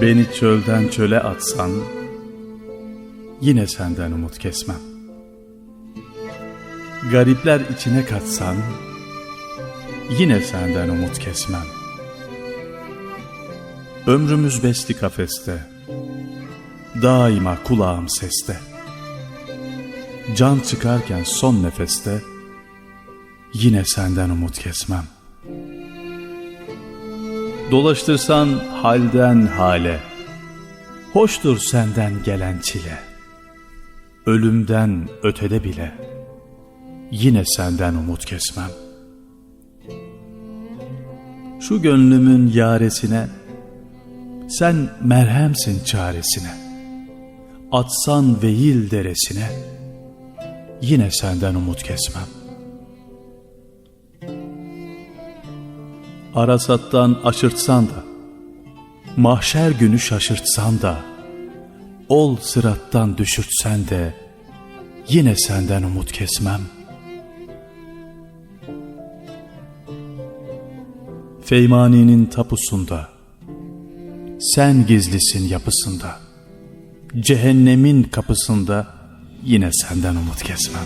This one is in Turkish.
Beni çölden çöle atsan, yine senden umut kesmem. Garipler içine katsan, yine senden umut kesmem. Ömrümüz besti kafeste, daima kulağım seste. Can çıkarken son nefeste, yine senden umut kesmem. Dolaştırsan halden hale, hoştur senden gelen çile. Ölümden ötede bile, yine senden umut kesmem. Şu gönlümün yaresine, sen merhemsin çaresine. Atsan vehil deresine, yine senden umut kesmem. Arasattan aşırtsan da, mahşer günü şaşırtsan da, ol sırattan düşürtsen de, yine senden umut kesmem. Feymani'nin tapusunda, sen gizlisin yapısında, cehennemin kapısında, yine senden umut kesmem.